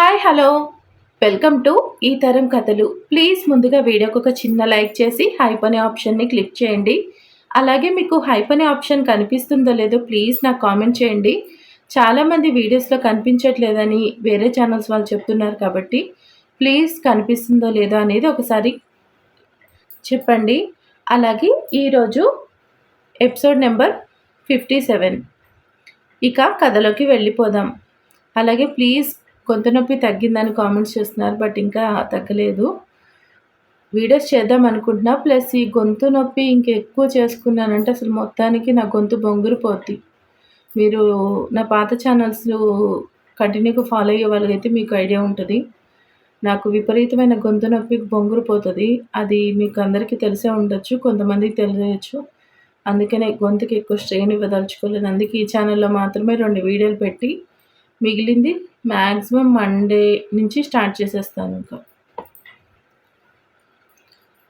Hi hello welcome to ఈ తరం కథలు. ప్లీజ్ ముందుగా వీడియోకి ఒక చిన్న లైక్ చేసి హైప్ అనే ఆప్షన్ని క్లిక్ చేయండి. అలాగే మీకు హైప్ అనే ఆప్షన్ కనిపిస్తుందో లేదో ప్లీజ్ నాకు కామెంట్ చేయండి. చాలామంది వీడియోస్లో కనిపించట్లేదని వేరే ఛానల్స్ వాళ్ళు చెప్తున్నారు కాబట్టి ప్లీజ్ కనిపిస్తుందో లేదో అనేది ఒకసారి చెప్పండి. అలాగే ఈరోజు ఎపిసోడ్ నెంబర్ ఫిఫ్టీ సెవెన్ ఇక కథలోకి వెళ్ళిపోదాం. అలాగే ప్లీజ్ గొంతు నొప్పి తగ్గిందని కామెంట్స్ చేస్తున్నారు బట్ ఇంకా తగ్గలేదు. వీడియోస్ చేద్దాం అనుకుంటున్నా ప్లస్ ఈ గొంతు నొప్పి ఇంకా ఎక్కువ చేసుకున్నానంటే అసలు మొత్తానికి నా గొంతు బొంగురిపోద్ది. మీరు నా పాత ఛానల్స్ కంటిన్యూగా ఫాలో అయ్యే వాళ్ళకైతే మీకు ఐడియా ఉంటుంది. నాకు విపరీతమైన గొంతు నొప్పి బొంగురిపోతుంది. అది మీకు అందరికీ తెలిసే ఉండొచ్చు కొంతమందికి తెలియచ్చు. అందుకనే గొంతుకి ఎక్కువ స్ట్రెయిన్ ఇవ్వదలుచుకోలేదు. అందుకే ఈ ఛానల్లో మాత్రమే రెండు వీడియోలు పెట్టి మిగిలింది మ్యాక్సిమం మండే నుంచి స్టార్ట్ చేసేస్తాను ఇంకా.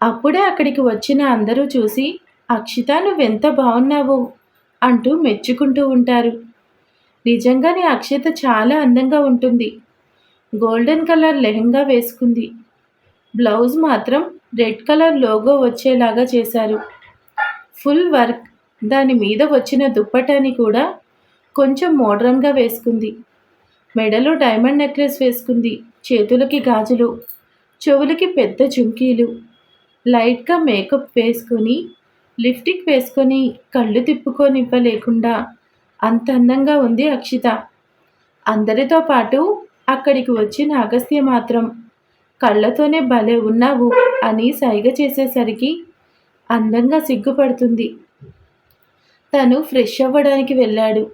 అప్పుడే అక్కడికి వచ్చిన అందరూ చూసి అక్షిత నువ్వెంత బాగున్నావు అంటూ మెచ్చుకుంటూ ఉంటారు. నిజంగానే అక్షిత చాలా అందంగా ఉంటుంది. గోల్డెన్ కలర్ లెహంగా వేసుకుంది. బ్లౌజ్ మాత్రం రెడ్ కలర్ లోగో వచ్చేలాగా చేశారు. Full work. దాని మీద వచ్చిన దుప్పటాని కూడా కొంచెం మోడ్రన్గా వేసుకుంది. మెడలో డైమండ్ నెక్లెస్ వేసుకుంది. చేతులకి గాజులు చెవులకి పెద్ద జుంకీలు లైట్గా మేకప్ వేసుకొని లిప్టిక్ వేసుకొని కళ్ళు తిప్పుకొనివ్వలేకుండా అంత అందంగా ఉంది అక్షిత. అందరితో పాటు అక్కడికి వచ్చిన అగస్త్య మాత్రం కళ్ళతోనే భలే ఉన్నావు అని సైగ చేసేసరికి అందంగా సిగ్గుపడుతుంది. తను ఫ్రెష్ అవ్వడానికి వెళ్ళాడు.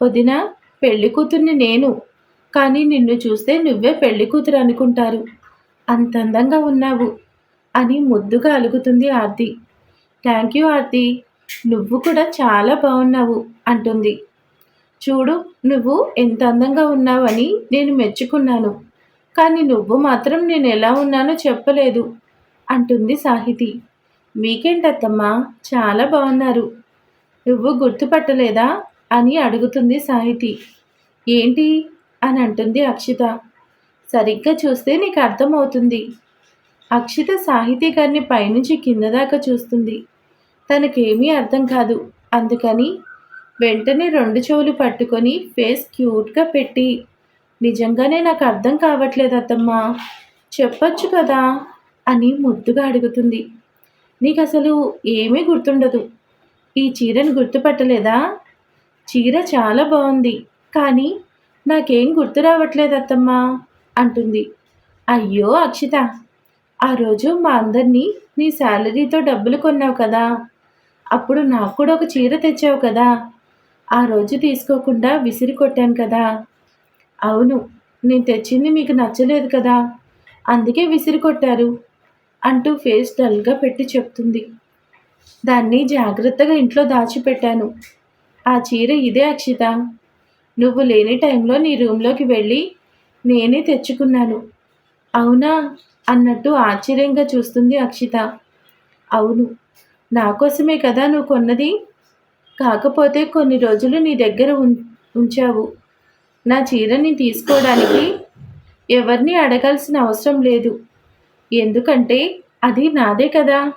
వదినా పెళ్ళి కూతుర్ని నేను. కానీ నిన్ను చూస్తే నువ్వే పెళ్ళి కూతురు అనుకుంటారు. అంత అందంగా ఉన్నావు అని ముద్దుగా అలుగుతుంది ఆర్తి. Thank you Aarti. నువ్వు కూడా చాలా బాగున్నావు అంటుంది. చూడు నువ్వు ఎంత అందంగా ఉన్నావని నేను మెచ్చుకున్నాను. కానీ నువ్వు మాత్రం నేను ఎలా ఉన్నానో చెప్పలేదు అంటుంది సాహితి. మీకేంటత్తమ్మా? చాలా బాగున్నారు. నువ్వు గుర్తుపట్టలేదా? అని అడుగుతుంది సాహితి. ఏంటి అని అంటుంది అక్షిత. సరిగ్గా చూస్తే నీకు అర్థమవుతుంది. అక్షిత సాహితీ గారిని పైనుంచి కింద దాకా చూస్తుంది. తనకేమీ అర్థం కాదు. అందుకని వెంటనే రెండు చెవులు పట్టుకొని ఫేస్ క్యూట్గా పెట్టి నిజంగానే నాకు అర్థం కావట్లేదు అత్తమ్మా. చెప్పొచ్చు కదా? అని ముద్దుగా అడుగుతుంది. నీకు అసలు ఏమీ గుర్తుండదు. ఈ చీరను గుర్తుపట్టలేదా? చీర చాలా బాగుంది. కానీ నాకేం గుర్తు రావట్లేదు అత్తమ్మా అంటుంది. అయ్యో అక్షిత ఆ రోజు మా అందరినీ నీ శాలరీతో డబ్బులు కొన్నావు కదా అప్పుడు నాకు కూడా ఒక చీర తెచ్చావు కదా ఆ రోజు తీసుకోకుండా విసిరి కొట్టాను కదా. అవును నేను తెచ్చింది మీకు నచ్చలేదు కదా అందుకే విసిరి కొట్టారు అంటూ ఫేస్ డల్గా పెట్టి చెప్తుంది. దాన్ని జాగ్రత్తగా ఇంట్లో దాచిపెట్టాను. ఆ చీర ఇదే అక్షిత. నువ్వు లేని టైంలో నీ రూమ్లోకి వెళ్ళి నేనే తెచ్చుకున్నాను. అవునా? అన్నట్టు ఆశ్చర్యంగా చూస్తుంది అక్షిత. అవును. నా కోసమే కదా నువ్వు కొన్నది? కాకపోతే కొన్ని రోజులు నీ దగ్గర ఉంచావు. నా చీరని తీసుకోవడానికి ఎవరిని అడగాల్సిన అవసరం లేదు. ఎందుకంటే అది నాదే కదా.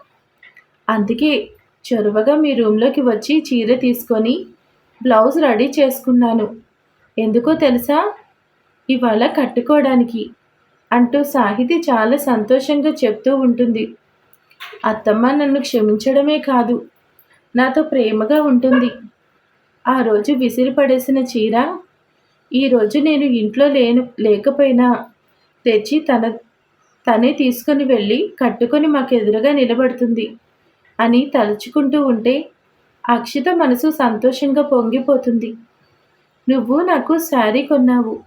అందుకే చొరవగా మీ రూమ్లోకి వచ్చి చీర తీసుకొని బ్లౌజ్ రెడీ చేసుకున్నాను. ఎందుకో తెలుసా? ఇవాళ కట్టుకోవడానికి అంటూ సాహితి చాలా సంతోషంగా చెప్తూ ఉంటుంది. అత్తమ్మ నన్ను క్షమించడమే కాదు నాతో ప్రేమగా ఉంటుంది. ఆ రోజు విసిరిపడేసిన చీర ఈరోజు నేను ఇంట్లో లేను లేకపోయినా తెచ్చి తన తనే తీసుకొని వెళ్ళి కట్టుకొని మాకు ఎదురుగా నిలబడుతుంది అని తలుచుకుంటూ ఉంటే అక్షిత మనసు సంతోషంగా పొంగిపోతుంది. నువ్వు నాకు శారీ కొన్నావు.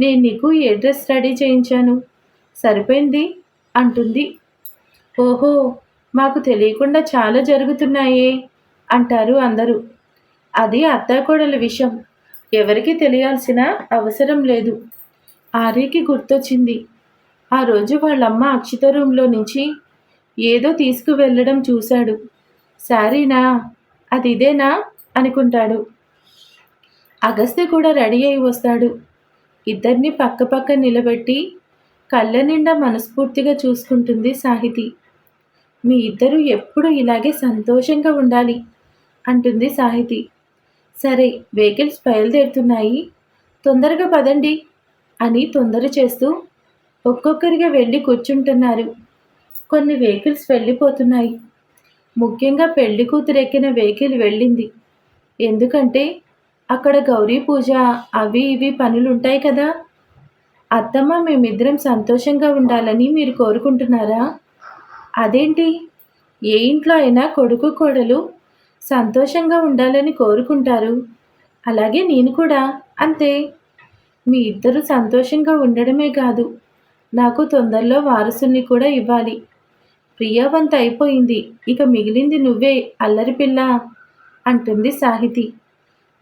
నేను నీకు ఏ డ్రెస్ రెడీ చేయించాను? సరిపోయింది? అంటుంది. ఓహో మాకు తెలియకుండా చాలా జరుగుతున్నాయే అంటారు అందరూ. అది అత్తాకోడల విషయం. ఎవరికి తెలియాల్సిన అవసరం లేదు. ఆర్యకి గుర్తొచ్చింది. ఆ రోజు వాళ్ళమ్మ అక్షిత రూమ్లో నుంచి ఏదో తీసుకువెళ్ళడం చూశాడు. శారీనా? అది ఇదేనా అనుకుంటాడు. అగస్త్య కూడా రెడీ అయి వస్తాడు. ఇద్దరిని పక్కపక్క నిలబెట్టి కళ్ళ నిండా మనస్ఫూర్తిగా చూసుకుంటుంది సాహితి. మీ ఇద్దరు ఎప్పుడు ఇలాగే సంతోషంగా ఉండాలి అంటుంది సాహితి. సరే వెహికల్స్ బయలుదేరుతున్నాయి. తొందరగా పదండి అని తొందర చేస్తూ ఒక్కొక్కరిగా వెళ్ళి కూర్చుంటున్నారు. కొన్ని వెహికల్స్ వెళ్ళిపోతున్నాయి. ముఖ్యంగా పెళ్ళి కూతురు ఎక్కిన వెహికల్ వెళ్ళింది. ఎందుకంటే అక్కడ గౌరీ పూజ అవి ఇవి పనులు ఉంటాయి కదా? అత్తమ్మ మేమిద్దరం సంతోషంగా ఉండాలని మీరు కోరుకుంటున్నారా? అదేంటి? ఏ ఇంట్లో అయినా కొడుకు కోడలు సంతోషంగా ఉండాలని కోరుకుంటారు. అలాగే నేను కూడా అంతే. మీ ఇద్దరు సంతోషంగా ఉండడమే కాదు నాకు తొందరలో వారసుని కూడా ఇవ్వాలి. ప్రియావంత అయిపోయింది ఇక మిగిలింది నువ్వే అల్లరి పిల్ల అంటుంది సాహితి.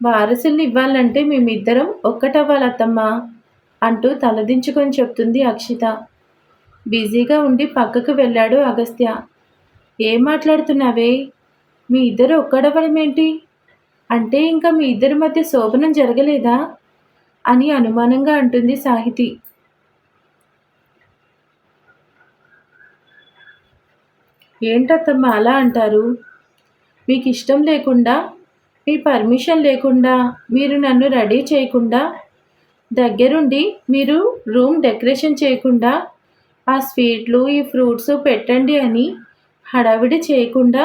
వారసుల్ని ఇవ్వాలంటే మేమిద్దరం ఒక్కటవ్వాలి అత్తమ్మా అంటూ తలదించుకొని చెప్తుంది అక్షిత. బిజీగా ఉండి పక్కకు వెళ్ళాడు అగస్త్య. ఏం మాట్లాడుతున్నావే? మీ ఇద్దరు ఒక్కడవ్వడమేంటి? ఏంటి అంటే ఇంకా మీ ఇద్దరి మధ్య శోభనం జరగలేదా? అని అనుమానంగా అంటుంది సాహితి. ఏంటత్తమ్మ అలా అంటారు? మీకు ఇష్టం లేకుండా మీ పర్మిషన్ లేకుండా మీరు నన్ను రెడీ చేయకుండా దగ్గరుండి మీరు రూమ్ డెకరేషన్ చేయకుండా ఆ స్వీట్లు ఈ ఫ్రూట్స్ పెట్టండి అని హడావిడి చేయకుండా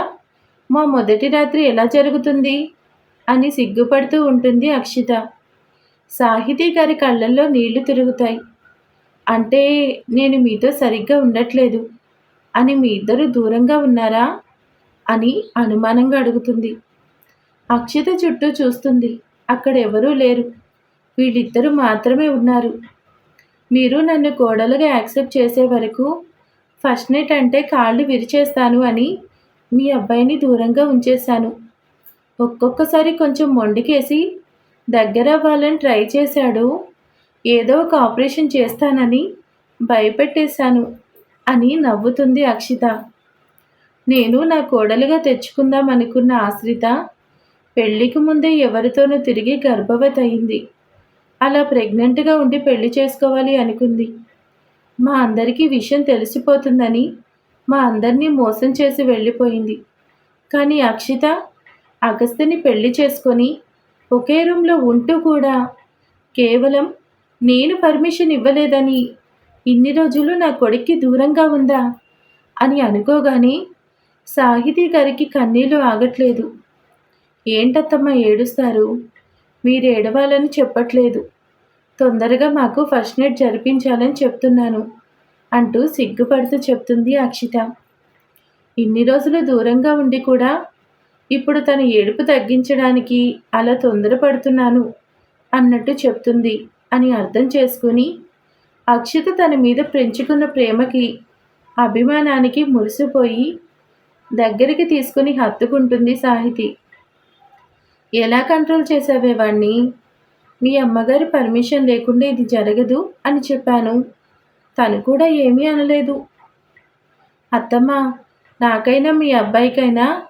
మా మొదటి రాత్రి ఎలా జరుగుతుంది అని సిగ్గుపడుతూ ఉంటుంది అక్షిత. సాహితీ గారి కళ్ళల్లో నీళ్ళు తిరుగుతాయి. అంటే నేను మీతో సరిగ్గా ఉండట్లేదు. అని మీ ఇద్దరు దూరంగా ఉన్నారా అని అనుమానంగా అడుగుతుంది. అక్షిత చుట్టూ చూస్తుంది. అక్కడ ఎవరూ లేరు. వీళ్ళిద్దరూ మాత్రమే ఉన్నారు. మీరు నన్ను కోడలుగా యాక్సెప్ట్ చేసే వరకు ఫస్ట్ నైట్ అంటే కాళ్ళు విరిచేస్తాను అని మీ అబ్బాయిని దూరంగా ఉంచేశాను. ఒక్కొక్కసారి కొంచెం మొండికేసి దగ్గర అవ్వాలని ట్రై చేశాడు. ఏదో ఒక ఆపరేషన్ చేస్తానని భయపెట్టేశాను అని నవ్వుతుంది అక్షిత. నేను నా కోడలుగా తెచ్చుకుందాం అనుకున్న ఆశ్రిత పెళ్ళికి ముందే ఎవరితోనూ తిరిగి గర్భవతి అయింది అలా ప్రెగ్నెంట్గా ఉండి పెళ్ళి చేసుకోవాలి అనుకుంది. మా అందరికీ విషయం తెలిసిపోతుందని మా అందరినీ మోసం చేసి వెళ్ళిపోయింది. కానీ అక్షిత అగస్త్యని పెళ్ళి చేసుకొని ఒకే రూమ్లో ఉంటూ కూడా కేవలం నేను పర్మిషన్ ఇవ్వలేదని ఇన్ని రోజులు నా కొడుక్కి దూరంగా ఉందా అని అనుకోగానే సాహితీ గారికి కన్నీళ్ళు ఆగట్లేదు. ఏంటత్తమ్మ ఏడుస్తారు? మీరు ఏడవాలని చెప్పట్లేదు. తొందరగా మాకు ఫస్ట్ నైట్ జరిపించాలని చెప్తున్నాను అంటూ సిగ్గుపడుతూ చెప్తుంది అక్షిత. ఇన్ని రోజులు దూరంగా ఉండి కూడా ఇప్పుడు తన ఏడుపు తగ్గించడానికి అలా తొందరపడుతున్నాను అన్నట్టు చెప్తుంది అని అర్థం చేసుకుని అక్షిత తన మీద పెంచుకున్న ప్రేమకి అభిమానానికి మురిసిపోయి దగ్గరికి తీసుకుని హత్తుకుంటుంది సాహితి. ఎలా కంట్రోల్ చేసావే వాణ్ణి? మీ అమ్మగారి పర్మిషన్ లేకుండా ఇది జరగదు అని చెప్పాను. తను కూడా ఏమీ అనలేదు. అత్తమ్మ నాకైనా మీ అబ్బాయికైనా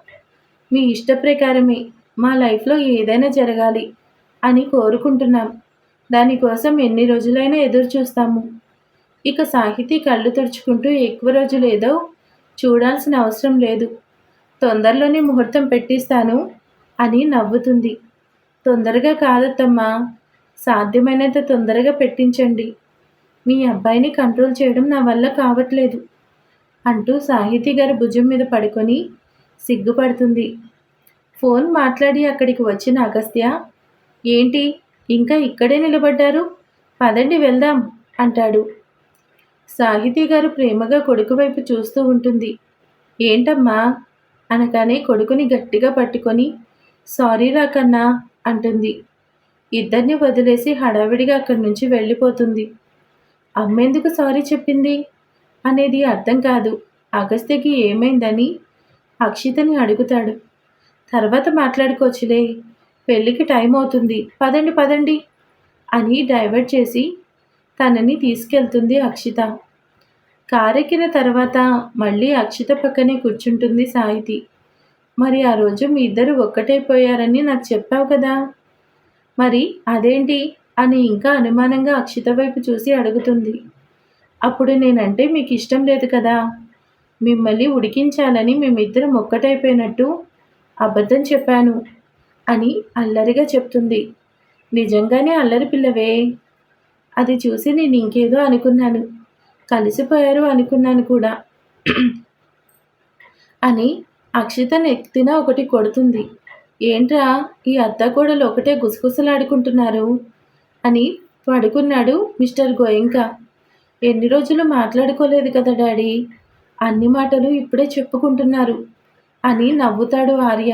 మీ ఇష్ట ప్రకారమే మా లైఫ్లో ఏదైనా జరగాలి అని కోరుకుంటున్నాం. దానికోసం ఎన్ని రోజులైనా ఎదురు చూస్తాము. ఇక సాహితీ కళ్ళు తుడుచుకుంటూ ఎక్కువ రోజులు ఏదో చూడాల్సిన అవసరం లేదు. తొందరలోనే ముహూర్తం పెట్టిస్తాను. అని నవ్వుతుంది. తొందరగా కాదత్తమ్మా. సాధ్యమైనంత తొందరగా పెట్టించండి. మీ అబ్బాయిని కంట్రోల్ చేయడం నా వల్ల కావట్లేదు అంటూ సాహితీ గారి భుజం మీద పడుకొని సిగ్గుపడుతుంది. ఫోన్ మాట్లాడి అక్కడికి వచ్చిన అగస్త్య ఏంటి ఇంకా ఇక్కడే నిలబడ్డారు? పదండి వెళ్దాం అంటాడు. సాహితీ గారు ప్రేమగా కొడుకు వైపు చూస్తూ ఉంటుంది. ఏంటమ్మా? అనగానే కొడుకుని గట్టిగా పట్టుకొని సారీ రా కన్నా అంటుంది. ఇద్దరిని వదిలేసి హడావిడిగా అక్కడి నుంచి వెళ్ళిపోతుంది. అమ్మేందుకు సారీ చెప్పింది? అనేది అర్థం కాదు. అగస్త్యకి ఏమైందని అక్షితని అడుగుతాడు. తర్వాత మాట్లాడుకోవచ్చులే. పెళ్ళికి టైం అవుతుంది. పదండి పదండి అని డైవర్ట్ చేసి తనని తీసుకెళ్తుంది అక్షిత. కారెక్కిన తర్వాత మళ్ళీ అక్షిత పక్కనే కూర్చుంటుంది సాహితి. మరి ఆ రోజు మీ ఇద్దరు ఒక్కటైపోయారని నాకు చెప్పావు కదా. మరి అదేంటి? అని ఇంకా అనుమానంగా అక్షిత వైపు చూసి అడుగుతుంది. అప్పుడు నేనంటే మీకు ఇష్టం లేదు కదా. మిమ్మల్ని ఉడికించాలని మేమిద్దరం ఒక్కటైపోయినట్టు అబద్ధం చెప్పాను అని అల్లరిగా చెప్తుంది. నిజంగానే అల్లరి పిల్లవే. అది చూసి నేను ఇంకేదో అనుకున్నాను. కలిసిపోయారు అనుకున్నాను కూడా. అని అక్షిత నెత్తిన ఒకటి కొడుతుంది. ఏంట్రా ఈ అత్తాకోడలు ఒకటే గుసగుసలాడుకుంటున్నారు అని పడుకున్నాడు మిస్టర్ గోయింకా. ఎన్ని రోజులు మాట్లాడుకోలేదు కదా డాడీ అన్ని మాటలు ఇప్పుడే చెప్పుకుంటున్నారు అని నవ్వుతాడు ఆర్య.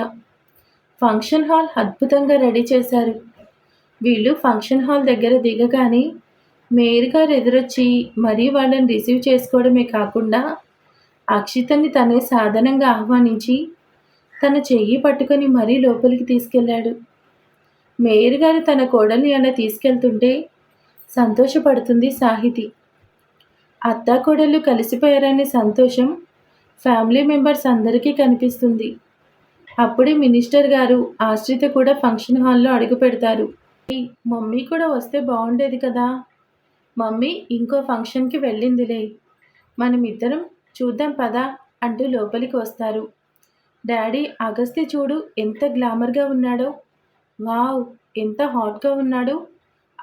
ఫంక్షన్ హాల్ అద్భుతంగా రెడీ చేశారు. వీళ్ళు ఫంక్షన్ హాల్ దగ్గర దిగగానే మేయర్ గారు ఎదురొచ్చి మరీ వాళ్ళని రిసీవ్ చేసుకోవడమే కాకుండా అక్షితని తనే సాధనంగా ఆహ్వానించి తన చెయ్యి పట్టుకొని మరీ లోపలికి తీసుకెళ్ళాడు. మేయర్ గారు తన కోడల్ని అలా తీసుకెళ్తుంటే సంతోషపడుతుంది సాహితి. అత్తాకోడళ్ళు కలిసిపోయారనే సంతోషం ఫ్యామిలీ మెంబర్స్ అందరికీ కనిపిస్తుంది. అప్పుడే మినిస్టర్ గారు ఆశ్రిత కూడా ఫంక్షన్ హాల్లో అడుగు పెడతారు. మమ్మీ కూడా వస్తే బాగుండేది కదా. మమ్మీ ఇంకో ఫంక్షన్కి వెళ్ళిందిలే. మనం ఇద్దరం చూద్దాం పదా అంటూ లోపలికి వస్తారు. డాడీ అగస్త్య చూడు ఎంత గ్లామర్గా ఉన్నాడో. వావ్ ఎంత హాట్గా ఉన్నాడు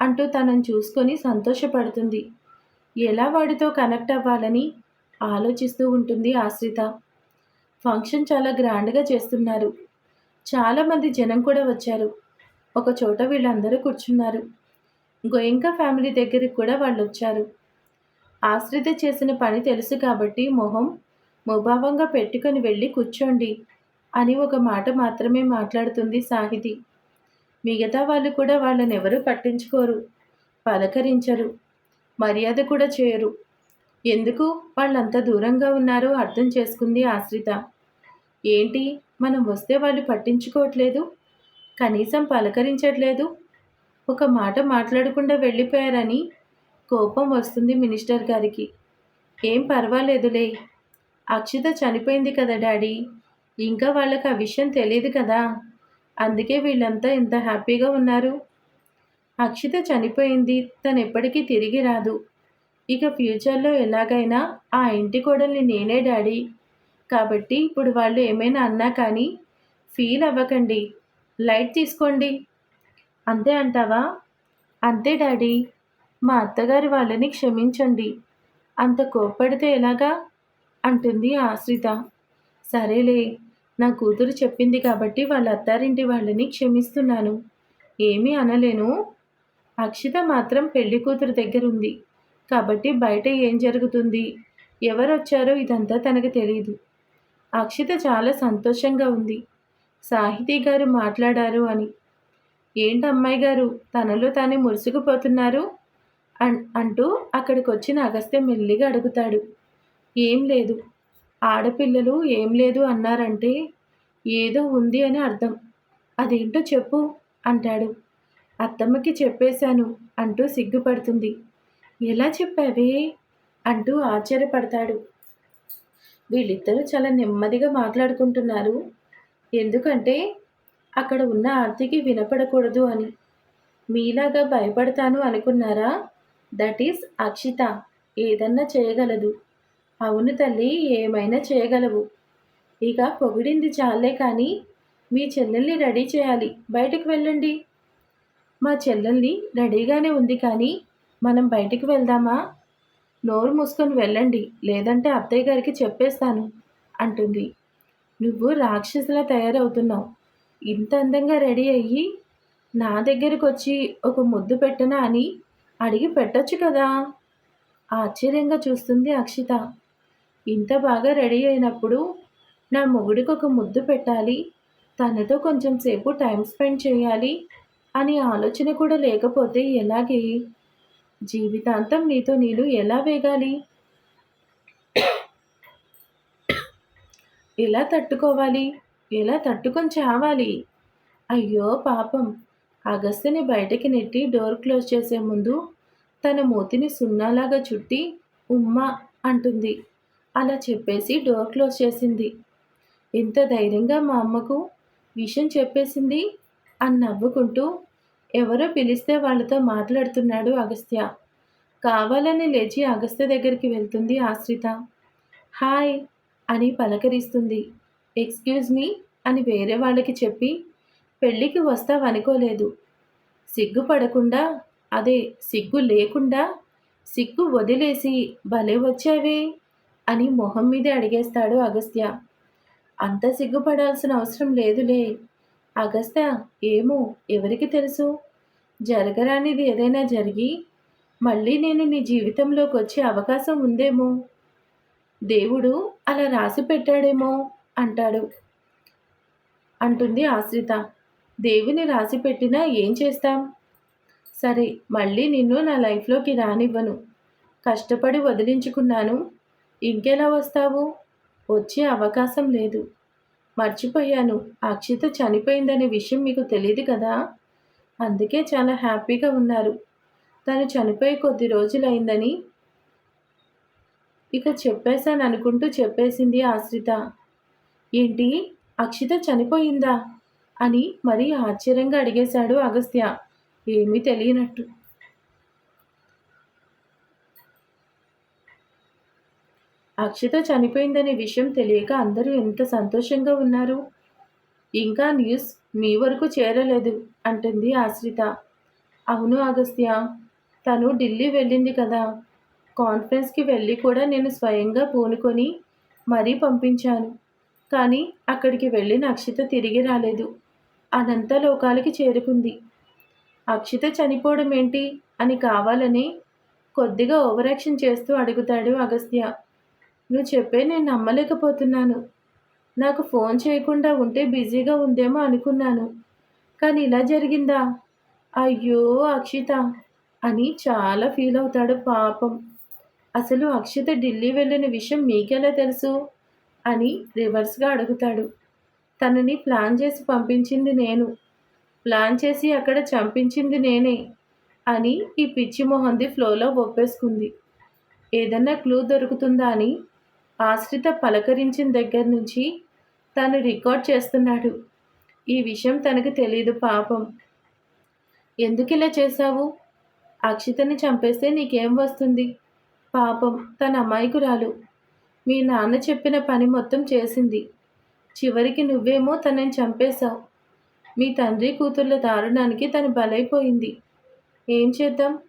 అంటూ తనను చూసుకొని సంతోషపడుతుంది. ఎలా వాడితో కనెక్ట్ అవ్వాలని ఆలోచిస్తూ ఉంటుంది ఆశ్రిత. ఫంక్షన్ చాలా గ్రాండ్గా చేస్తున్నారు. చాలామంది జనం కూడా వచ్చారు. ఒక చోట వీళ్ళందరూ కూర్చున్నారు. గోయింకా ఫ్యామిలీ దగ్గరికి కూడా వాళ్ళు వచ్చారు ఆశ్రిత చేసిన పని తెలుసు కాబట్టి మొహం ముభావంగా పెట్టుకొని వెళ్ళి కూర్చోండి అని ఒక మాట మాత్రమే మాట్లాడుతుంది సాహితి. మిగతా వాళ్ళు కూడా వాళ్ళని ఎవరూ పట్టించుకోరు పలకరించరు మర్యాద కూడా చేయరు. ఎందుకు వాళ్ళంత దూరంగా ఉన్నారో అర్థం చేసుకుంది ఆశ్రిత. ఏంటి? మనం వస్తే వాళ్ళు పట్టించుకోవట్లేదు? కనీసం పలకరించట్లేదు? ఒక మాట మాట్లాడకుండా వెళ్ళిపోయారని కోపం వస్తుంది మినిస్టర్ గారికి. ఏం పర్వాలేదులే. అక్షిత చనిపోయింది కదా డాడీ. ఇంకా వాళ్ళకి ఆ విషయం తెలియదు కదా. అందుకే వీళ్ళంతా ఇంత హ్యాపీగా ఉన్నారు. అక్షిత చనిపోయింది. తను ఎప్పటికీ తిరిగి రాదు. ఇక ఫ్యూచర్లో ఎలాగైనా ఆ ఇంటి కోడల్ని నేనే డాడీ. కాబట్టి ఇప్పుడు వాళ్ళు ఏమైనా అన్నా కానీ ఫీల్ అవ్వకండి. లైట్ తీసుకోండి. అంతే అంటావా? అంతే డాడీ. మా అత్తగారి వాళ్ళని క్షమించండి. అంత కోప్పడితే ఎలాగా? అంటుంది ఆశ్రిత. సరేలే నా కూతురు చెప్పింది కాబట్టి వాళ్ళ అత్తారింటి వాళ్ళని క్షమిస్తున్నాను. ఏమీ అనలేను. అక్షిత మాత్రం పెళ్ళి కూతురు దగ్గర ఉంది కాబట్టి బయట ఏం జరుగుతుంది? ఎవరు వచ్చారో ఇదంతా తనకు తెలియదు అక్షిత చాలా సంతోషంగా ఉంది. సాహితీ గారు మాట్లాడారు అని. ఏంటి అమ్మాయి గారు తనలో తానే మురుసుకుపోతున్నారు అంటూ అక్కడికి వచ్చిన అగస్త్య మెల్లిగా అడుగుతాడు. ఏం లేదు. ఆడపిల్లలు ఏం లేదు అన్నారంటే ఏదో ఉంది అని అర్థం. అదేంటో చెప్పు అంటాడు. అత్తమ్మకి చెప్పేశాను అంటూ సిగ్గుపడుతుంది. ఎలా చెప్పావే అంటూ ఆశ్చర్యపడతాడు. వీళ్ళిద్దరూ చాలా నెమ్మదిగా మాట్లాడుకుంటున్నారు. ఎందుకంటే అక్కడ ఉన్న ఆర్తికి వినపడకూడదు అని. మీలాగా భయపడతాను అనుకున్నారా? దట్ ఈస్ అక్షిత ఏదన్నా చేయగలదు. అవును తల్లి ఏమైనా చేయగలవు. ఇక పొగిడింది చాలే కానీ మీ చెల్లెల్ని రెడీ చేయాలి. బయటకు వెళ్ళండి. మా చెల్లెల్ని రెడీగానే ఉంది కానీ మనం బయటికి వెళ్దామా? నోరు మూసుకొని వెళ్ళండి. లేదంటే అత్తయ్య గారికి చెప్పేస్తాను అంటుంది. నువ్వు రాక్షసులా తయారవుతున్నావు. ఇంత అందంగా రెడీ అయ్యి నా దగ్గరకు వచ్చి ఒక ముద్దు పెట్టనా అని అడిగి పెట్టొచ్చు కదా. ఆశ్చర్యంగా చూస్తుంది అక్షిత. ఇంత బాగా రెడీ అయినప్పుడు నా మొగుడికి ఒక ముద్దు పెట్టాలి. తనతో కొంచెం సేపు టైం స్పెండ్ చేయాలి అని ఆలోచన కూడా లేకపోతే ఎలాగే? జీవితాంతం నీతో నేను ఎలా వేగాలి? ఎలా తట్టుకోవాలి? ఎలా తట్టుకొని చావాలి? అయ్యో పాపం. అగస్త్యని బయటకి నెట్టి డోర్ క్లోజ్ చేసే ముందు తన మూతిని సున్నాలాగా చుట్టి ఉమ్మా అంటుంది. అలా చెప్పేసి డోర్ క్లోజ్ చేసింది. ఇంత ధైర్యంగా మా అమ్మకు విషయం చెప్పేసింది అని నవ్వుకుంటూ ఎవరో పిలిస్తే వాళ్ళతో మాట్లాడుతున్నాడు అగస్త్య. కావాలని లేచి అగస్త్య దగ్గరికి వెళ్తుంది ఆశ్రిత. హాయ్ అని పలకరిస్తుంది. ఎక్స్క్యూజ్ మీ అని వేరే వాళ్ళకి చెప్పి పెళ్ళికి వస్తావనుకోలేదు. సిగ్గుపడకుండా అదే సిగ్గు లేకుండా సిగ్గు వదిలేసి భలే వచ్చావే అని మొహం మీదే అడిగేస్తాడు అగస్త్య. అంత సిగ్గుపడాల్సిన అవసరం లేదులే. అగస్త్య ఏమో ఎవరికి తెలుసు? జరగరానిది ఏదైనా జరిగి మళ్ళీ నేను నీ జీవితంలోకి వచ్చే అవకాశం ఉందేమో? దేవుడు అలా రాసి పెట్టాడేమో అంటాడు. అంటుంది ఆశ్రిత. దేవుని రాసి పెట్టినా ఏం చేస్తాం? సరే మళ్ళీ నిన్ను నా లైఫ్లోకి రానివ్వను. కష్టపడి వదిలించుకున్నాను. ఇంకెలా వస్తావు? వచ్చే అవకాశం లేదు. మర్చిపోయాను. అక్షిత చనిపోయిందనే విషయం మీకు తెలియదు కదా? అందుకే చాలా హ్యాపీగా ఉన్నారు. తను చనిపోయి కొద్ది రోజులైందని ఇక చెప్పేశాను అనుకుంటూ చెప్పేసింది ఆశ్రిత. ఏంటి? అక్షిత చనిపోయిందా? అని మరీ ఆశ్చర్యంగా అడిగేశాడు అగస్త్య. ఏమీ తెలియనట్టు. అక్షిత చనిపోయిందనే విషయం తెలియక అందరూ ఎంత సంతోషంగా ఉన్నారు? ఇంకా న్యూస్ మీ వరకు చేరలేదు అంటుంది ఆశ్రిత. అవును అగస్త్య తను ఢిల్లీ వెళ్ళింది కదా. కాన్ఫరెన్స్కి వెళ్ళి కూడా నేను స్వయంగా పూనుకొని మరీ పంపించాను. కానీ అక్కడికి వెళ్ళిన అక్షిత తిరిగి రాలేదు. అదంతా లోకాలకి చేరుకుంది. అక్షిత చనిపోవడం ఏంటి అని కావాలని కొద్దిగా ఓవరాక్షన్ చేస్తూ అడుగుతాడు అగస్త్య. నువ్వు చెప్పే నేను నమ్మలేకపోతున్నాను. నాకు ఫోన్ చేయకుండా ఉంటే బిజీగా ఉందేమో అనుకున్నాను. కానీ ఇలా జరిగిందా? అయ్యో అక్షిత అని చాలా ఫీల్ అవుతాడు పాపం. అసలు అక్షిత ఢిల్లీ వెళ్ళిన విషయం మీకెలా తెలుసు? అని రివర్స్గా అడుగుతాడు. తనని ప్లాన్ చేసి పంపించింది నేను. ప్లాన్ చేసి అక్కడ చంపించింది నేనే అని ఈ పిచ్చి మొహంది ఫ్లోలో ఒప్పేసుకుంది. ఏదన్నా క్లూ దొరుకుతుందా అని ఆశ్రిత పలకరించిన దగ్గర నుంచి తను రికార్డ్ చేస్తున్నాడు. ఈ విషయం తనకు తెలియదు పాపం. ఎందుకు ఇలా చేశావు? అక్షితని చంపేస్తే నీకేం వస్తుంది? పాపం తన అమాయకురాలు. మీ నాన్న చెప్పిన పని మొత్తం చేసింది. చివరికి నువ్వేమో తనని చంపేశావు. మీ తండ్రి కూతుర్ల దారుణానికి తను బలైపోయింది. ఏం చేద్దాం?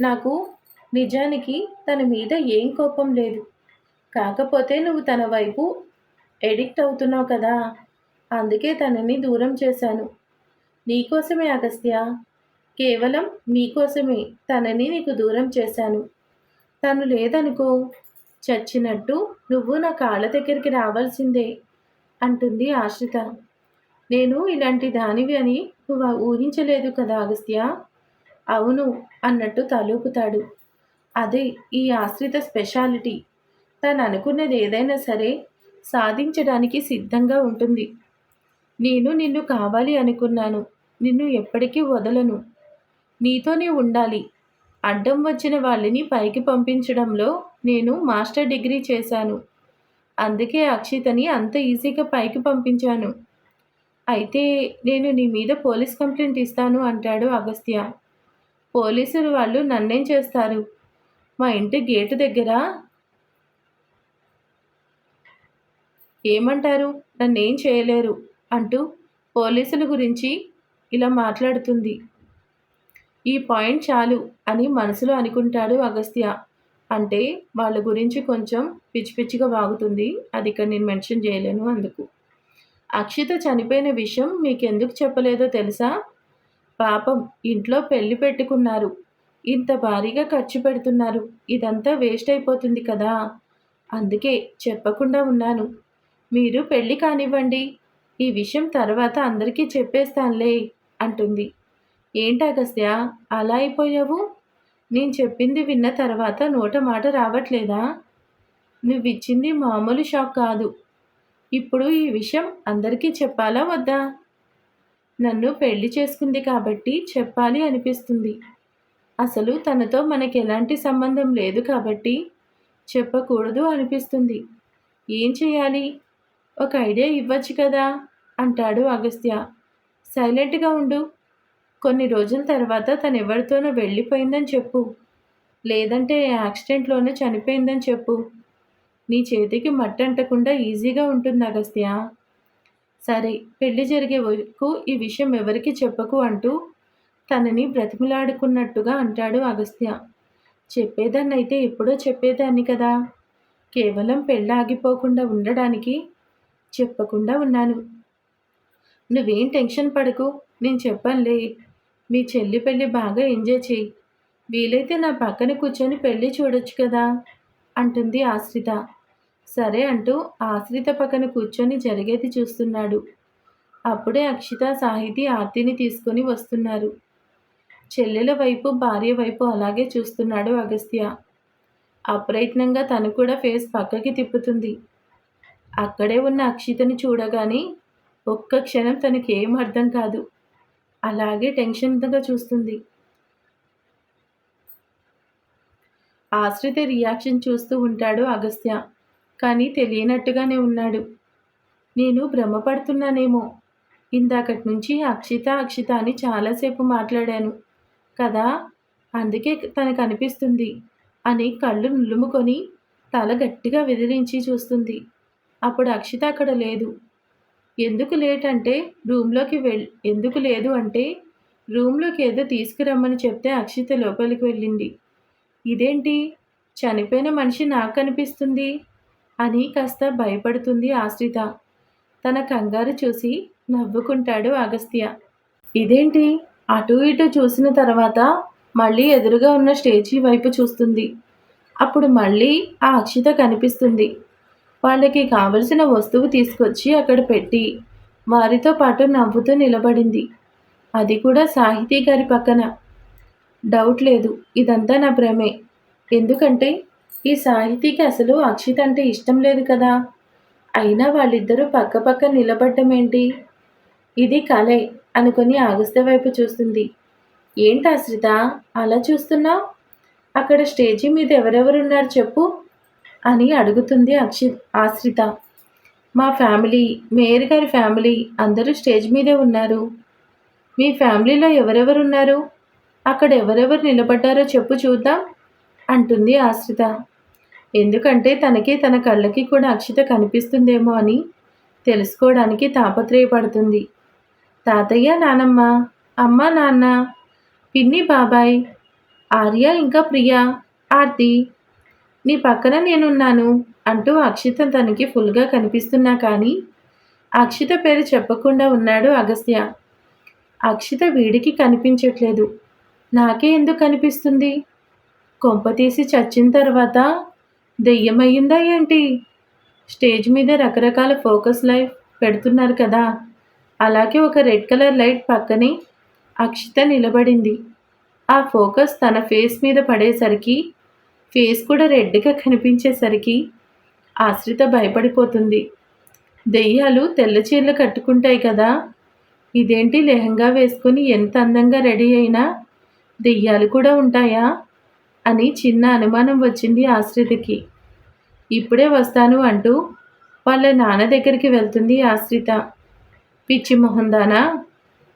నాకు నిజానికి తన మీద ఏం కోపం లేదు. కాకపోతే నువ్వు తన వైపు ఎడిక్ట్ అవుతున్నావు కదా. అందుకే తనని దూరం చేశాను. నీకోసమే అగస్త్య. కేవలం మీకోసమే తనని నీకు దూరం చేశాను. తను లేదనుకో. చచ్చినట్టు నువ్వు నా కాళ్ళ దగ్గరికి రావాల్సిందే. అంటుంది ఆశ్రిత. నేను ఇలాంటి దానివి అని నువ్వు ఊహించలేదు కదా అగస్త్య? అవును అన్నట్టు తలూపుతాడు. అదే ఈ ఆశ్రిత స్పెషాలిటీ. తను అనుకున్నది ఏదైనా సరే సాధించడానికి సిద్ధంగా ఉంటుంది. నేను నిన్ను కావాలి అనుకున్నాను. నిన్ను ఎప్పటికీ వదలను. నీతోనే ఉండాలి. అడ్డం వచ్చిన వాళ్ళని పైకి పంపించడంలో నేను మాస్టర్ డిగ్రీ చేశాను. అందుకే అక్షితని అంత ఈజీగా పైకి పంపించాను. అయితే నేను నీ మీద పోలీస్ కంప్లైంట్ ఇస్తాను అంటాడు అగస్త్య. పోలీసులు వాళ్ళు నన్నేం చేస్తారు? మా ఇంటి గేటు దగ్గర? ఏమంటారు? నన్నేం చేయలేరు అంటూ పోలీసుల గురించి ఇలా మాట్లాడుతుంది. ఈ పాయింట్ చాలు అని మనసులో అనుకుంటాడు అగస్త్య. అంటే వాళ్ళ గురించి కొంచెం పిచ్చి పిచ్చిగా వాగుతుంది. అది ఇక్కడ నేను మెన్షన్ చేయలేను అందుకు. అక్షిత చనిపోయిన విషయం మీకు ఎందుకు చెప్పలేదో తెలుసా? పాపం ఇంట్లో పెళ్ళి పెట్టుకున్నారు. ఇంత భారీగా ఖర్చు పెడుతున్నారు. ఇదంతా వేస్ట్ అయిపోతుంది కదా? అందుకే చెప్పకుండా ఉన్నాను. మీరు పెళ్ళి కానివ్వండి. ఈ విషయం తర్వాత అందరికీ చెప్పేస్తానులే అంటుంది. ఏంటగస్త్య అలా అయిపోయావు? నేను చెప్పింది విన్న తర్వాత నోట మాట రావట్లేదా? నువ్విచ్చింది మామూలు షాక్ కాదు. ఇప్పుడు ఈ విషయం అందరికీ చెప్పాలా వద్దా? నన్ను పెళ్ళి చేసుకుంది కాబట్టి చెప్పాలి అనిపిస్తుంది. అసలు తనతో మనకి ఎలాంటి సంబంధం లేదు కాబట్టి చెప్పకూడదు అనిపిస్తుంది. ఏం చేయాలి? ఒక ఐడియా ఇవ్వచ్చు కదా? అంటాడు అగస్త్య. సైలెంట్గా ఉండు. కొన్ని రోజుల తర్వాత తను ఎవరితోనో వెళ్ళిపోయిందని చెప్పు. లేదంటే యాక్సిడెంట్లోనే చనిపోయిందని చెప్పు. నీ చేతికి మట్టి అంటకుండా ఈజీగా ఉంటుంది అగస్త్య. సరే పెళ్ళి జరిగే వరకు ఈ విషయం ఎవరికి చెప్పకు అంటూ తనని బ్రతిమిలాడుకున్నట్టుగా అంటాడు అగస్త్య. చెప్పేదాన్నైతే ఎప్పుడో చెప్పేదాన్ని కదా. కేవలం పెళ్ళి ఆగిపోకుండా ఉండడానికి చెప్పకుండా ఉన్నాను. నువ్వేం టెన్షన్ పడకు నేను చెప్పనులే. మీ చెల్లి పెళ్ళి బాగా ఎంజాయ్ చేయి. వీలైతే నా పక్కన కూర్చొని పెళ్ళి చూడొచ్చు కదా? అంటుంది ఆశ్రిత. సరే అంటూ ఆశ్రిత పక్కన కూర్చొని జరిగేది చూస్తున్నాడు. అప్పుడే అక్షిత సాహితి ఆర్తిని తీసుకొని వస్తున్నారు. చెల్లెల వైపు భార్య వైపు అలాగే చూస్తున్నాడు అగస్త్య. అప్రయత్నంగా తను కూడా ఫేస్ పక్కకి తిప్పుతుంది. అక్కడే ఉన్న అక్షితని చూడగానే ఒక్క క్షణం తనకేం అర్థం కాదు. అలాగే టెన్షన్గా చూస్తుంది. ఆశ్రిత రియాక్షన్ చూస్తూ ఉంటాడు అగస్త్య. కానీ తెలియనట్టుగానే ఉన్నాడు. నేను భ్రమపడుతున్నానేమో. ఇందాకటి నుంచి అక్షిత అక్షిత అని చాలాసేపు మాట్లాడాను. కదా? అందుకే తనకు అనిపిస్తుంది. అని కళ్ళు నులుముకొని తల గట్టిగా విదిరించి చూస్తుంది. అప్పుడు అక్షిత అక్కడ లేదు. ఎందుకు లేట్ అంటే రూమ్లోకి వెళ్ ఎందుకు లేదు అంటే రూమ్లోకి ఏదో తీసుకురమ్మని చెప్తే అక్షిత లోపలికి వెళ్ళింది. ఇదేంటి? చనిపోయిన మనిషి నాకు కనిపిస్తుంది అని కాస్త భయపడుతుంది ఆశ్రిత. తన కంగారు చూసి నవ్వుకుంటాడు అగస్త్య. ఇదేంటి? అటు ఇటు చూసిన తర్వాత మళ్ళీ ఎదురుగా ఉన్న స్టేజీ వైపు చూస్తుంది. అప్పుడు మళ్ళీ ఆ అక్షిత కనిపిస్తుంది. వాళ్ళకి కావలసిన వస్తువు తీసుకొచ్చి అక్కడ పెట్టి వారితో పాటు నవ్వుతూ నిలబడింది. అది కూడా సాహితీ గారి పక్కన. డౌట్ లేదు ఇదంతా నా భ్రమే. ఎందుకంటే ఈ సాహితీకి అసలు అక్షిత్ అంటే ఇష్టం లేదు కదా. అయినా వాళ్ళిద్దరూ పక్క పక్క నిలబడ్డం ఏంటి ఇది కలే అనుకొని ఆగస్త వైపు చూస్తుంది. ఏంటి ఆశ్రిత అలా చూస్తున్నావు? అక్కడ స్టేజీ మీద ఎవరెవరున్నారు చెప్పు. అని అడుగుతుంది అక్షి ఆశ్రిత. మా ఫ్యామిలీ మేయర్ గారి ఫ్యామిలీ అందరూ స్టేజ్ మీదే ఉన్నారు. మీ ఫ్యామిలీలో ఎవరెవరు ఉన్నారు అక్కడ ఎవరెవరు నిలబడ్డారో చెప్పు చూద్దాం అంటుంది ఆశ్రిత. ఎందుకంటే తనకి తన కళ్ళకి కూడా అక్షిత కనిపిస్తుందేమో అని తెలుసుకోవడానికి తాపత్రయపడుతుంది. తాతయ్య నానమ్మ అమ్మ నాన్న పిన్ని బాబాయ్ ఆర్య ఇంకా ప్రియా ఆర్తి నీ పక్కన నేనున్నాను అంటూ అక్షిత తనకి ఫుల్గా కనిపిస్తున్నా కానీ అక్షిత పేరు చెప్పకుండా ఉన్నాడు అగస్త్య. అక్షిత వీడికి కనిపించట్లేదు. నాకే ఎందుకు కనిపిస్తుంది? కొంపతీసి చచ్చిన తర్వాత దెయ్యమయ్యిందా ఏంటి? స్టేజ్ మీద రకరకాల ఫోకస్ లైట్ పెడుతున్నారు కదా. అలాగే ఒక రెడ్ కలర్ లైట్ పక్కనే అక్షిత నిలబడింది. ఆ ఫోకస్ తన ఫేస్ మీద పడేసరికి ఫేస్ కూడా రెడ్గా కనిపించేసరికి ఆశ్రిత భయపడిపోతుంది. దెయ్యాలు తెల్ల చీరలు కట్టుకుంటాయి కదా ఇదేంటి లెహంగా వేసుకుని ఎంత అందంగా రెడీ అయినా దెయ్యాలు కూడా ఉంటాయా అని చిన్న అనుమానం వచ్చింది ఆశ్రితకి. ఇప్పుడే వస్తాను అంటూ వాళ్ళ నాన్న దగ్గరికి వెళ్తుంది ఆశ్రిత. పిచ్చి మొహందానా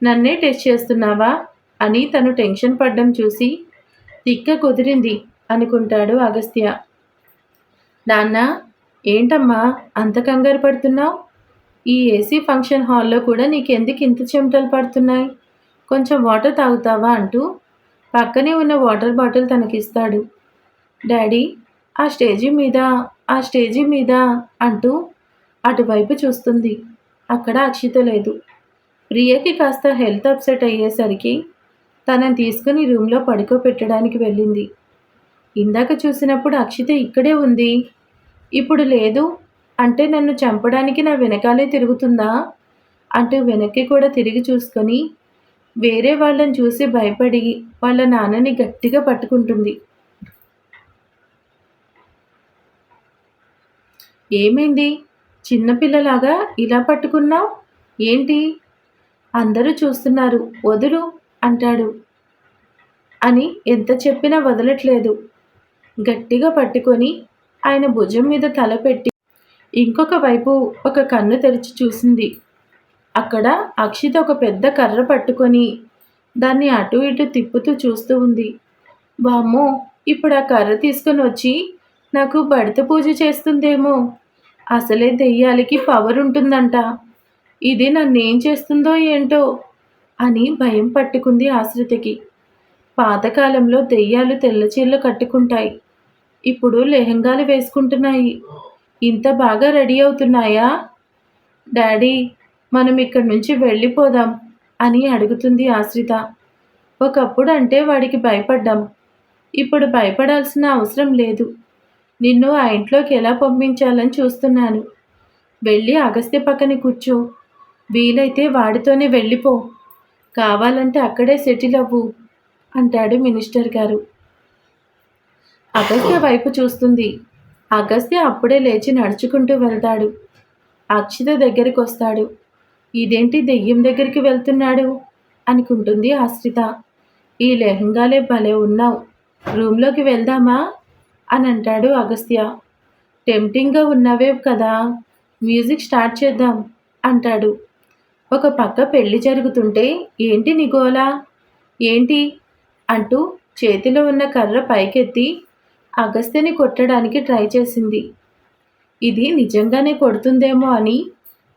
నన్నే టెస్ట్ చేస్తున్నావా అని తను టెన్షన్ పడ్డం చూసి తిక్క కుదిరింది. అనుకుంటాడు అగస్త్య. నాన్న ఏంటమ్మా అంత కంగారు పడుతున్నావు? ఈ ఏసీ ఫంక్షన్ హాల్లో కూడా నీకెందుకు ఇంత చెమటలు పడుతున్నాయి? కొంచెం వాటర్ తాగుతావా అంటూ పక్కనే ఉన్న వాటర్ బాటిల్ తనకిస్తాడు. డాడీ ఆ స్టేజీ మీద ఆ స్టేజీ మీద అంటూ అటువైపు చూస్తుంది. అక్కడ అక్షిత లేదు. ప్రియకి కాస్త హెల్త్ అప్సెట్ అయ్యేసరికి తనని తీసుకుని రూమ్లో పడుకోబెట్టడానికి వెళ్ళింది. ఇందాక చూసినప్పుడు అక్షిత ఇక్కడే ఉంది. ఇప్పుడు లేదు. అంటే నన్ను చంపడానికి నా వెనకాలే తిరుగుతుందా? అంటూ వెనక్కి కూడా తిరిగి చూసుకొని వేరే వాళ్ళని చూసి భయపడి వాళ్ళ నాన్నని గట్టిగా పట్టుకుంటుంది. ఏమైంది? చిన్నపిల్లలాగా ఇలా పట్టుకున్నావు? ఏంటి? అందరూ చూస్తున్నారు. వదులు అంటాడు. అని ఎంత చెప్పినా వదలట్లేదు. గట్టిగా పట్టుకొని ఆయన భుజం మీద తల పెట్టి ఇంకొక వైపు ఒక కన్ను తెరిచి చూసింది. అక్కడ అక్షిత ఒక పెద్ద కర్ర పట్టుకొని దాన్ని అటు ఇటు తిప్పుతూ చూస్తూ ఉంది. బామ్మో ఇప్పుడు ఆ కర్ర తీసుకొని వచ్చి నాకు బడత పూజ చేస్తుందేమో. అసలే దెయ్యాలకి పవర్ ఉంటుందంట. ఇది నన్నేం చేస్తుందో ఏంటో అని భయం పట్టుకుంది ఆశ్రితకి. పాతకాలంలో దెయ్యాలు తెల్ల చీరలు కట్టుకుంటాయి. ఇప్పుడు లెహంగాలు వేసుకుంటున్నాయి. ఇంత బాగా రెడీ అవుతున్నాయా? డాడీ మనం ఇక్కడి నుంచి వెళ్ళిపోదాం అని అడుగుతుంది ఆశ్రిత. ఒకప్పుడు అంటే వాడికి భయపడ్డాం. ఇప్పుడు భయపడాల్సిన అవసరం లేదు. నిన్ను ఆ ఇంట్లోకి ఎలా పంపించాలని చూస్తున్నాను. వెళ్ళి అగస్త్య పక్కన కూర్చో. వీలైతే వాడితోనే వెళ్ళిపో. కావాలంటే అక్కడే సెటిల్ అవ్వు. అంటాడు మినిస్టర్ గారు. అగస్త్య వైపు చూస్తుంది. అగస్త్య అప్పుడే లేచి నడుచుకుంటూ వెళ్తాడు. అక్షిత దగ్గరికి వస్తాడు ఇదేంటి దెయ్యం దగ్గరికి వెళ్తున్నాడు? అనుకుంటుంది ఆశ్రిత. ఈ లెహంగాలే భలే ఉన్నావు. రూమ్లోకి వెళ్దామా? అని అంటాడు అగస్త్య. టెంప్టింగ్గా ఉన్నవే కదా. మ్యూజిక్ స్టార్ట్ చేద్దాం అంటాడు. ఒక పక్క పెళ్ళి జరుగుతుంటే ఏంటి నిగోలా ఏంటి? అంటూ చేతిలో ఉన్న కర్ర పైకెత్తి అగస్త్యని కొట్టడానికి ట్రై చేసింది. ఇది నిజంగానే కొడుతుందేమో అని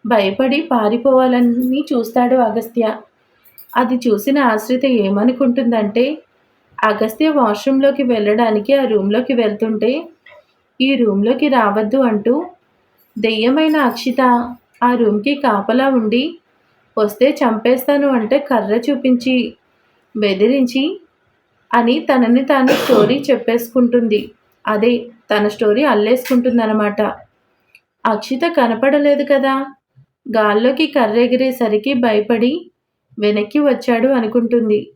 భయపడి పారిపోవాలని చూస్తాడు అగస్త్య. అది చూసిన ఆశ్రిత ఏమనుకుంటుందంటే అగస్త్య వాష్రూమ్లోకి వెళ్ళడానికి ఆ రూమ్లోకి వెళ్తుంటే ఈ రూమ్లోకి రావద్దు అంటూ దెయ్యమైన అక్షిత ఆ రూమ్కి కాపలా ఉండి వస్తే చంపేస్తాను అంటే కర్ర చూపించి బెదిరించి అని తనని తాను స్టోరీ చెప్పేసుకుంటుంది. అదే తన స్టోరీ అల్లేసుకుంటుందన్నమాట. అక్షిత కనపడలేదు కదా. గాల్లోకి కర్రెగిరేసరికి భయపడి వెనక్కి వచ్చాడు అనుకుంటుంది.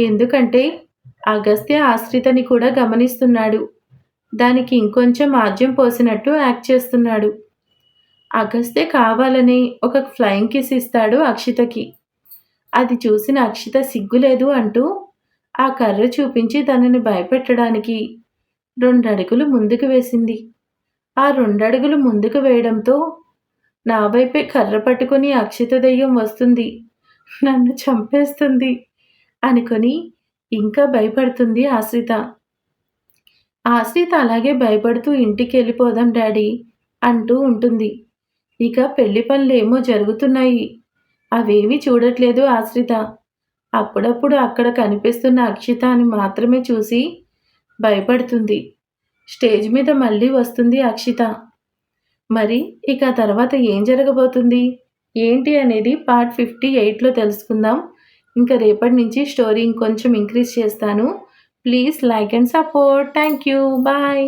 ఎందుకంటే అగస్త్య ఆశ్రితని కూడా గమనిస్తున్నాడు. దానికి ఇంకొంచెం ఆజ్యం పోసినట్టు యాక్ట్ చేస్తున్నాడు. అగస్త్య కావాలని ఒక ఫ్లయింగ్ కిస్ ఇస్తాడు అక్షితకి. అది చూసిన అక్షిత సిగ్గులేదు అంటూ ఆ కర్ర చూపించి తనని భయపెట్టడానికి రెండడుగులు ముందుకు వేసింది. ఆ రెండడుగులు ముందుకు వేయడంతో నా వైపే కర్ర పట్టుకుని అక్షిత దెయ్యం వస్తుంది. నన్ను చంపేస్తుంది అనుకొని ఇంకా భయపడుతుంది ఆశ్రిత. ఆశ్రిత అలాగే భయపడుతూ ఇంటికి వెళ్ళిపోదాం డాడీ అంటూ ఉంటుంది. ఇక పెళ్ళి పనులు ఏమో జరుగుతున్నాయి. అవేమీ చూడట్లేదు ఆశ్రిత. అప్పుడప్పుడు అక్కడ కనిపిస్తున్న అక్షితని మాత్రమే చూసి భయపడుతుంది. స్టేజ్ మీద మళ్ళీ వస్తుంది అక్షిత. మరి ఇక తర్వాత ఏం జరగబోతుంది? ఏంటి అనేది పార్ట్ ఫిఫ్టీ ఎయిట్లో తెలుసుకుందాం. ఇంకా రేపటి నుంచి స్టోరీ ఇంకొంచెం ఇంక్రీజ్ చేస్తాను. Please like and support. Thank you. Bye.